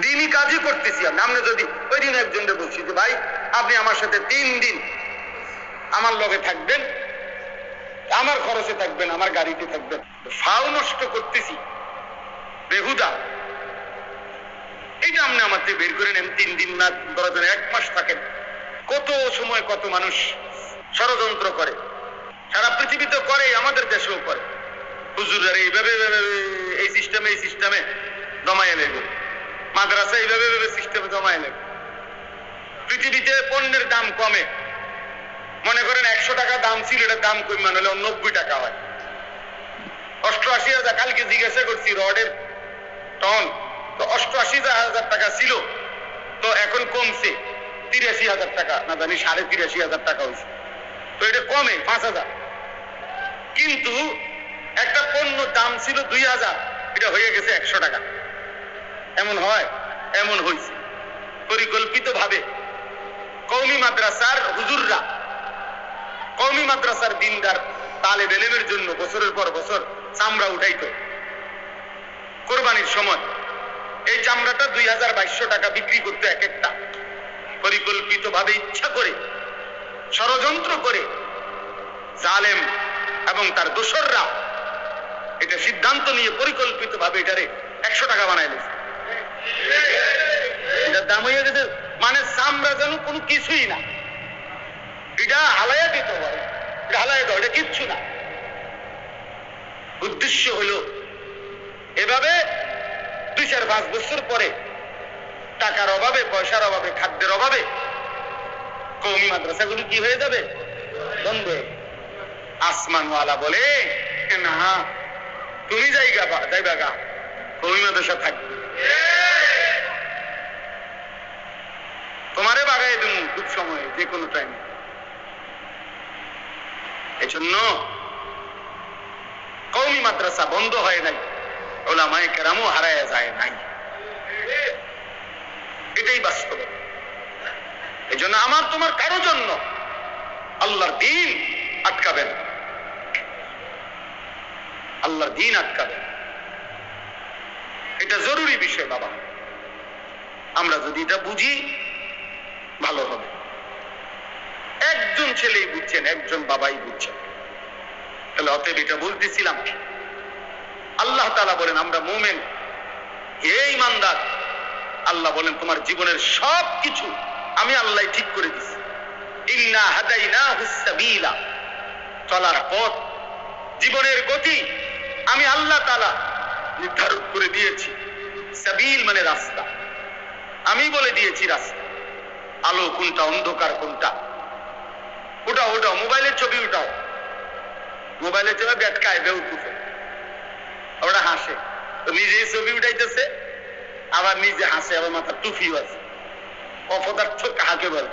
দিনই কাজই করতেছি আমি। আমরা যদি ওই দিন একজনকে বলছি যে, ভাই, আপনি আমার সাথে তিন দিন আমার লগে থাকবেন, আমার খরচে থাকবেন, আমার গাড়িতে থাকবেন, ফাও নষ্ট করতেছি, বেহুদা। এইটা আপনি আমার থেকে বের করে নেন, তিন দিন না, ধরো এক মাস থাকেন। কত সময় কত মানুষ ষড়যন্ত্র করে। সারা পৃথিবীতে করে, আমাদের দেশেও করে। হুজুরার এইভাবে এই সিস্টেমে এই সিস্টেমে জমায় নেবে মাদ্রাসা এইভাবে এইভাবে সিস্টেমে জমায় নেবে। পৃথিবীতে পণ্যের দাম কমে। মনে করেন একশো টাকা দাম ছিল, এটার দাম কমে হলে নব্বই টাকা হয়। অষ্টআশি হাজার, কালকে জিজ্ঞাসা করছি, রডের টন তো অষ্টআশি হাজার টাকা ছিল, তো এখন কমছে। তিরাশি হাজার টাকা, না জানি সাড়ে তিরাশি হাজার টাকা হয়েছে। তো এটা কমে পাঁচ হাজার। কিন্তু একটা পণ্য দাম ছিল দুই হাজার, এটা হয়ে গেছে একশো টাকা। এমন হয়, এমন হয়েছে পরিকল্পিত ভাবে কৌমি মাদ্রাসার হুজুররা কৌমি মাদ্রাসার দিনদার তালে বেলেমের জন্য বছরের পর বছর চামড়া উঠাইতো। কোরবানির সময় এই চামড়াটা দুই হাজার বাইশশো টাকা বিক্রি করতো এক একটা। পরিকল্পিত ভাবে ইচ্ছা করে, ষড়যন্ত্র করে জালেম এবং তার দোসররা এটা সিদ্ধান্ত নিয়ে পরিকল্পিত ভাবে এটারে একশো টাকা বানাইলে এটার দাম হয়ে গেছে মানে চামড়া যেন কোনো কিছুই না। এটা হালাইয়া দিতে পারে এটা হালাইয়া দাও এটা কিচ্ছু না। উদ্দেশ্য হলো, এভাবে দুই চার পাঁচ বছর পরে টাকার অভাবে, পয়সার অভাবে, খাদ্যের অভাবে কৌমি মাদ্রাসাগুলো কি হয়ে যাবে? বন্ধ আসমানওয়ালা বলে না, তুমি যাইগা যাইবা গা কৌমি মাদ্রাসা থাকবে। তোমারে বাগাই দেবো খুব সময় যে কোনো টাইমে এজন্য কৌমি মাদ্রাসা বন্ধ হয় নাই, ওলামায়ে কেরামও হারায় যায় নাই। এটাই বাস্তব। এই জন্য আমার তোমার কারও জন্য আল্লাহর দিন আটকাবেন আল্লাহর দিন আটকাবেন এটা জরুরি বিষয়, বাবা। আমরা যদি এটা বুঝি ভালো হবে। একজন ছেলেই বুঝছেন, একজন বাবাই বুঝছেন। তাহলে অতএব এটা বলতেছিলাম আল্লাহ তালা বলেন, আমরা মোমেন। হে ইমানদার আল্লাহ বলেন, তোমার জীবনের সব কিছু আমি আল্লাহ ঠিক করে দিছি। ইন্না হাদাইনা হুসাবিলা চলার পথ, জীবনের গতি আমি আল্লাহ তালা নির্ধারণ করে দিয়েছি। সাবিল মানে রাস্তা। আমি বলে দিয়েছি রাস্তা। আলো কোনটা, অন্ধকার কোনটা? ওটাও ওটাও মোবাইলের ছবি উঠাও। মোবাইলের ছবি বেটকায় বেউকুফে ওরা হাসে। তো নিজেই ছবি উঠাইতেছে, আবার নিজে হাসে, আবার মাথার টুফিও আছে। অপদার্থ কাহাকে বলে?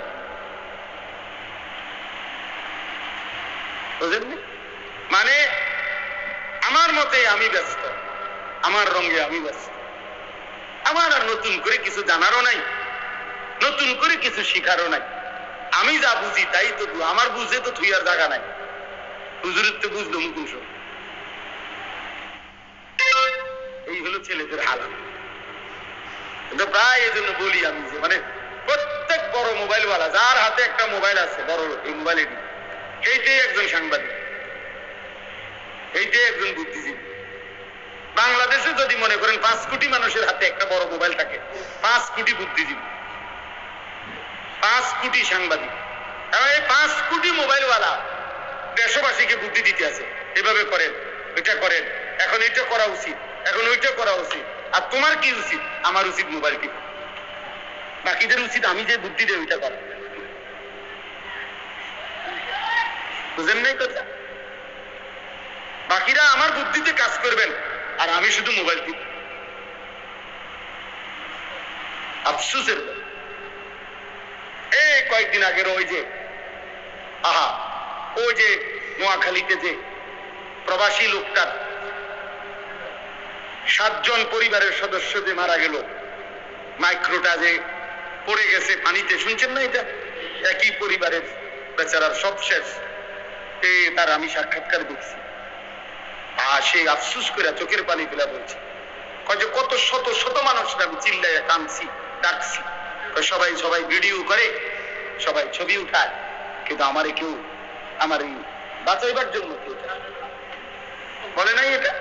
মানে আমার মতে আমি ব্যস্ত, আমার রঙে আমি ব্যস্ত। আমার আর নতুন করে কিছু জানারও নাই। নতুন করে কিছু শিখারও নাই। আমি যা বুঝি তাই তো আমার বুঝে তো থুইয়ার জায়গা নাই। হুজুরের তো বুঝলো সব এই হলো ছেলেদের হালাত কিন্তু প্রায় এই জন্য বলি আমি যে মানে প্রত্যেক বড় মোবাইলওয়ালা, যার হাতে একটা মোবাইল আছে, বড় এই মোবাইল এটি এইটাই একজন সাংবাদিক। এইটাই একজন বুদ্ধিজীবী। বাংলাদেশে যদি মনে করেন পাঁচ কোটি মানুষের হাতে একটা বড় মোবাইল থাকে, পাঁচ কোটি বুদ্ধিজীবী। পাঁচ কোটি সাংবাদিক। এবং এই পাঁচ কোটি মোবাইলওয়ালা দেশবাসীকে বুদ্ধি দিতে আছে। এভাবে করেন, এটা করেন। এখন এটা করা উচিত, এখন ওইটা করা উচিত। আর তোমার কি উচিত? আমার উচিত মোবাইল টিপা। বাকিদের উচিত আমি যে বুদ্ধি দেই ওইটা করা। বুঝেন নাই কথা? বাকিরা আমার বুদ্ধিতে কাজ করবেন, আর আমি শুধু মোবাইল টিপ। আফসুসের। এই কয়েকদিন আগের ওই যে, আহা, ওই যে নোয়াখালীতে যে প্রবাসী লোকটার সাতজন পরিবারের সদস্য যে মারা গেল, মাইক্রোটা যে পড়ে গেছে পানিতে, শুনছেন না এটা? একই পরিবারের বেচারার সব শেষ। তার আমি সাক্ষাৎকার দেখছি আর সেই আফসুস করে চোখের পানি ফেলা বলছে। কত শত শত মানুষরা আমি চিল্লাইয়া কাঁদছি, ডাকছি। সবাই সবাই ভিডিও করে, সবাই ছবি উঠায়। কিন্তু আমারে কেউ, আমার এই বাঁচাইবার জন্য কেউ বলে নাই এটা?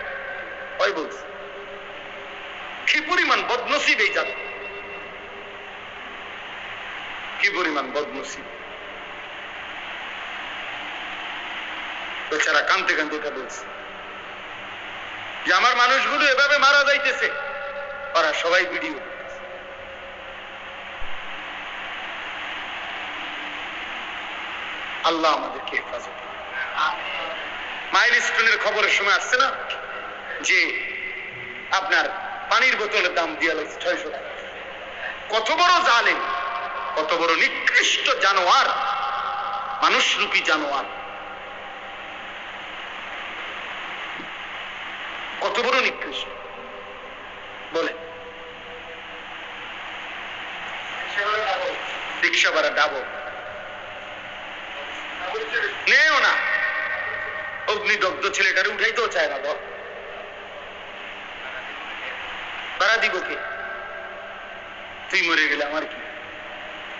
ওই বলছে। কি পরিমাণ বদনসিব এই জাত কি পরিমাণ বদনসিব? বেচারা কানতে কানতে এটা বলছে। যে আমার মানুষগুলো এভাবে মারা যাইতেছে, ওরা সবাই ভিডিও। আল্লাহ আমাদেরকে হেফাজত। মাইল স্টোনের খবরের সময় আসছে না? যে আপনার পানির বোতলের দাম দিয়ে ছয়শো টাকা। কত বড় জালেম, কত বড় নিকৃষ্ট জানোয়ার মানুষরূপী জানোয়ার। কত বড় নিকৃষ্ট। বলে রিক্সা ভাড়া ডাবো নেও না। অগ্নিদগ্ধ ছেলেটারে উঠাইতেও চায় না বল ভাড়া দিব কে? তুই মরে গেলে আমার কি?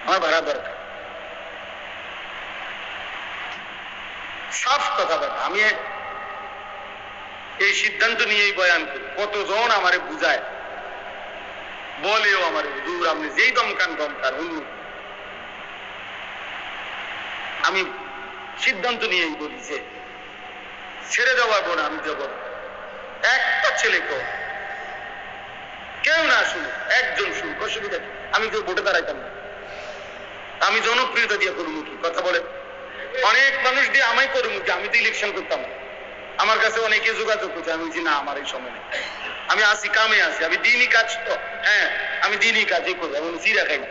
আমার ভাড়া দরকার। সাফ কথা আমি এই সিদ্ধান্ত নিয়েই বয়ান করি। কতজন আমারে বুঝায়? বলেও আমার দূর আপনি যেই দমকান দমকান অন্য আমি সিদ্ধান্ত নিয়েই বলি যে, ছেড়ে দেওয়া বোন আমি না। একটা ছেলে কেউ কেউ না শুনুক, একজন শুনুক, অসুবিধা কি? আমি তো ভোটে দাঁড়াইতাম না। আমি জনপ্রিয়তা দিয়ে করব কি কথা বলে। অনেক মানুষ দিয়ে আমায় করব কি আমি তো ইলেকশন করতাম আমার কাছে অনেকে যোগাযোগ করছে, আমি বলছি, না, আমার এই সময় নেই। আমি আসি, কামে আসি, আমি দিনই কাজ তো হ্যাঁ আমি দিনই কাজই করব আমি চিরা খাই না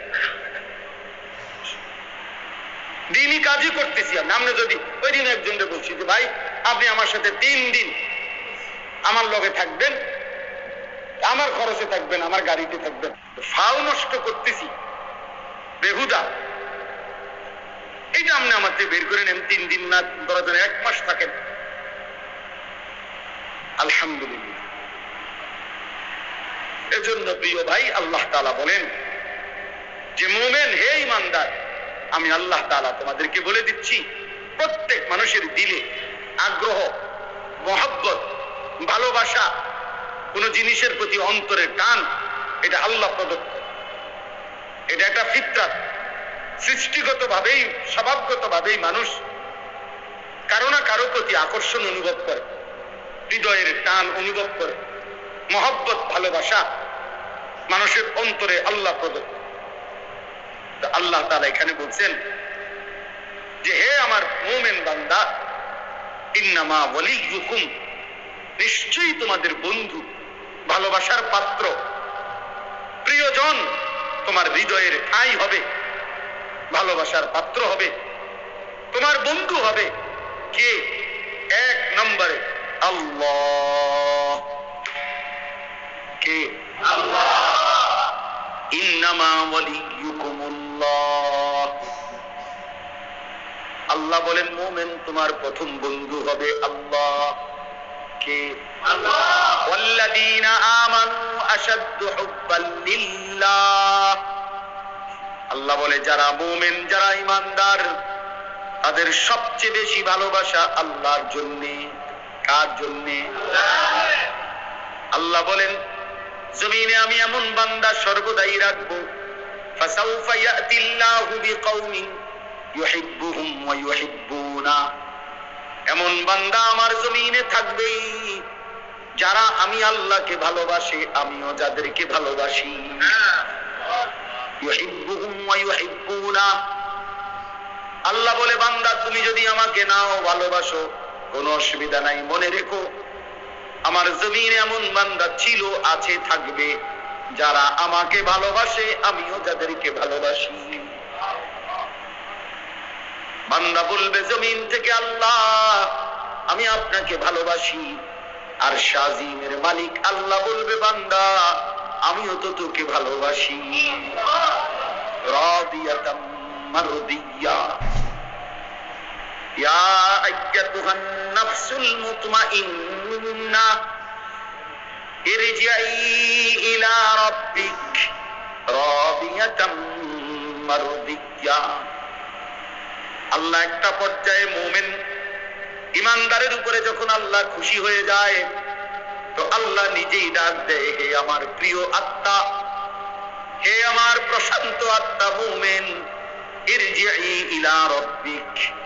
দিনই কাজই করতেছি আমি। আপনি যদি ওই দিন একজনকে বলছি যে, ভাই, আপনি আমার সাথে তিন দিন আমার লগে থাকবেন, আমার খরচে থাকবেন, আমার গাড়িতে থাকবেন, ফাও নষ্ট করতেছি। বেহুদা। এইটা আপনি আমার বের করে নেন, তিন দিন না দরজন এক মাস থাকেন। আলহামদুলিল্লাহ। এজন্য প্রিয় ভাই, আল্লাহ তালা বলেন যে, মোমেন, হে ইমানদার আমি আল্লাহ তালা তোমাদেরকে বলে দিচ্ছি, প্রত্যেক মানুষের দিলে আগ্রহ, মহব্বত, ভালোবাসা, কোন জিনিসের প্রতি অন্তরের টান, এটা আল্লাহ প্রদত্ত। এটা একটা ফিতরাত। সৃষ্টিগত ভাবেই স্বভাবগত ভাবেই মানুষ কারও না কারও প্রতি আকর্ষণ অনুভব করে, হৃদয়ের টান অনুভব করে, মহব্বত, ভালোবাসা মানুষের অন্তরে আল্লাহ প্রদত্ত। আল্লাহ তালা এখানে বলছেন যে, হে আমার মোমেন বান্দা, ইন্নামা ওয়ালিয়ুকুম, নিশ্চয়ই তোমাদের বন্ধু, ভালোবাসার পাত্র, প্রিয়জন তোমার হৃদয়ের ঠাঁই হবে, ভালোবাসার পাত্র হবে, তোমার বন্ধু হবে কে? এক নম্বরে আল্লাহ। কে? আল্লাহ বলেন মোমেন তোমার প্রথম বন্ধু হবে আল্লাহ। কে? আল্লাহ। বলে যারা মুমিন যারা ইমানদার তাদের সবচেয়ে বেশি ভালোবাসা আল্লাহর জন্য। কার জন্য? আল্লাহ বলেন জমিনে আমি এমন বান্দা সর্বদাই রাখবো فسوف يأتي الله بقوم يحبهم ويحبونه এমন বান্দা আমার জমিনে থাকবেই যারা আমি আল্লাহকে ভালোবাসি আমিও যাদেরকে ভালোবাসি ইউহিব্বুহুম ওয়া ইউহিব্বুনা। আল্লাহ বলে বান্দা তুমি যদি আমাকে নাও ভালোবাসো কোনো অসুবিধা নাই মনে রেখো আমার জমিনে এমন বান্দা ছিল, আছে, থাকবে, যারা আমাকে ভালোবাসে, আমিও যাদেরকে ভালোবাসি। বান্দা বলবে, জমিন থেকে আল্লাহ, আমি আপনাকে ভালোবাসি। আর শাজিমের মালিক আল্লাহ বলবে, বান্দা, আমিও তো তোকে ভালোবাসি। রাদিয়াতাম মারদিয়া। আল্লাহ একটা পর্যায়ে মুমিন ইমানদারের উপরে যখন আল্লাহ খুশি হয়ে যায়, তো আল্লাহ নিজেই ডাক দেয়, হে আমার প্রিয় আত্মা, হে আমার প্রশান্ত আত্মা মুমিন ইলা রাব্বিক।